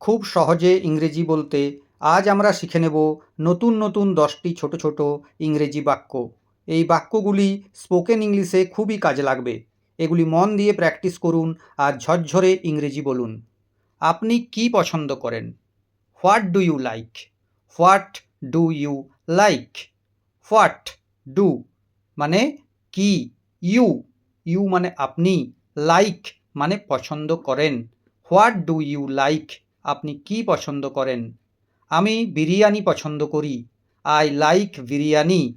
খুব সহজে ইংরেজি বলতে আজ আমরা শিখে নেব নতুন নতুন দশটি ছোট ছোট ইংরেজি বাক্য। এই বাক্যগুলি স্পোকেন ইংলিশে খুবই কাজে লাগবে। এগুলি মন দিয়ে প্র্যাকটিস করুন আর ঝরঝরে ইংরেজি বলুন। আপনি কি পছন্দ করেন? What do you like what do you like what do মানে কি? ইউ ইউ মানে আপনি। লাইক মানে পছন্দ করেন। হোয়াট ডু ইউ লাইক আপনি কি পছন্দ করেন? আমি বিরিয়ানি পছন্দ করি। I like biryani.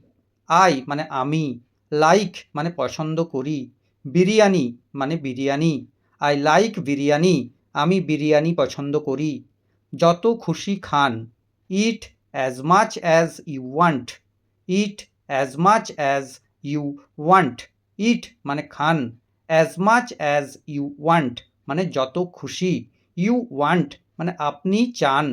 আই মানে আমি। লাইক মানে পছন্দ করি। বিরিয়ানি মানে বিরিয়ানি। I like biryani. আমি বিরিয়ানি পছন্দ করি। যত খুশি খান। Eat as much as you want. Eat as much as you want. Eat মানে খান। As much as you want মানে যত খুশি। You want. মানে আপনি চান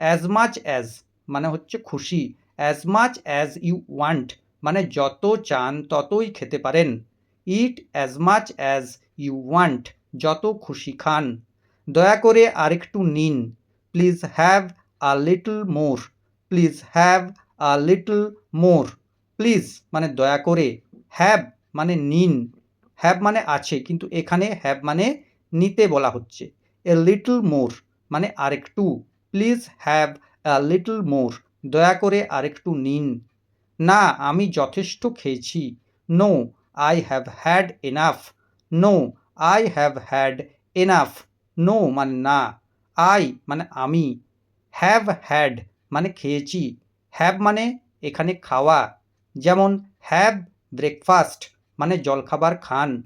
অ্যাজ মাচ অ্যাজ মানে হচ্ছে খুশি as much as you want মানে যত চান ততই খেতে পারেন। Eat as much as you want যত খুশি খান। দয়া করে আরেকটু নিন। Please have a little more please have a little more please মানে দয়া করে হ্যাভ মানে নিন। হ্যাভ মানে আছে, কিন্তু এখানে হ্যাভ মানে নিতে বলা হচ্ছে। এ লিটল মোর মানে আরেকটু। Please have little more. দয়া করে আরেকটু নিন। না, আমি যথেষ্ট খেয়েছি। No, I have had enough. No, I have had enough. No মানে না। আই মানে আমি। হ্যাভ হ্যাড মানে খেয়েছি। হ্যাভ মানে এখানে খাওয়া। যেমন হ্যাভ ব্রেকফাস্ট মানে জলখাবার খান।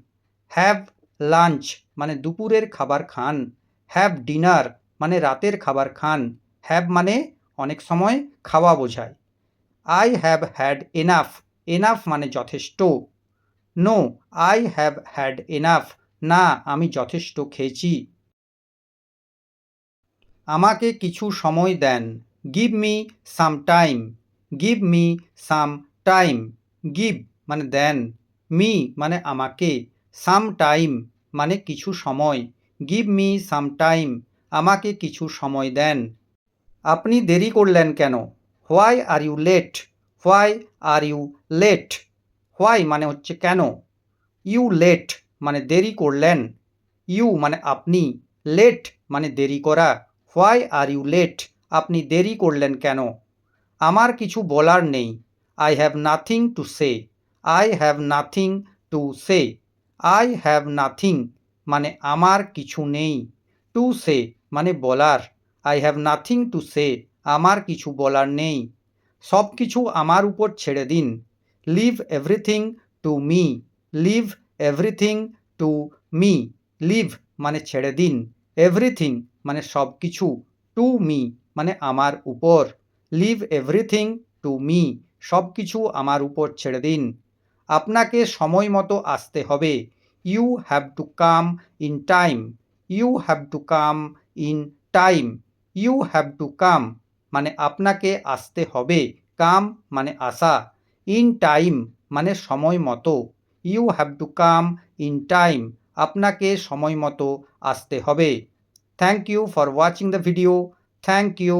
হ্যাভ লাঞ্চ মানে দুপুরের খাবার খান। হ্যাভ ডিনার মানে রাতের খাবার খান। হ্যাভ মানে অনেক সময় খাওয়া বোঝায়। I have had enough. Enough মানে যথেষ্ট। No, I have had enough. না, আমি যথেষ্ট খেয়েছি। আমাকে কিছু সময় দেন। Give me some time. Give me some time. Give মানে দেন। মি মানে আমাকে। সাম টাইম মানে কিছু সময়। Give me some time. আমাকে কিছু সময় দেন। আপনি দেরি করলেন কেন? Why are you late? Why are you late? Why মানে হচ্ছে কেন? ইউ লেট মানে দেরি করলেন। ইউ মানে আপনি। লেট মানে দেরি করা। Why are you late? আপনি দেরি করলেন কেন? আমার কিছু বলার নেই। I have nothing to say. I have nothing to say. I have nothing মানে আমার কিছু নেই। টু সে মানে বলার। I have nothing to say আমার কিছু বলার নেই। সব কিছু আমার উপর ছেড়ে দিন। Leave everything to me leave everything to me leave মানে ছেড়ে দিন। এভরিথিং মানে সব কিছু টু মি মানে আমার উপর। লিভ এভরিথিং টু মি সব কিছু আমার উপর ছেড়ে দিন। আপনাকে সময় মতো আসতে হবে। You have to come in time you have to come in time. You have to come মানে আপনাকে আসতে হবে। কাম মানে আসা। ইন টাইম মানে সময় মতো। You have to come in time, আপনাকে সময় মতো আসতে হবে। Thank you for watching the video. Thank you.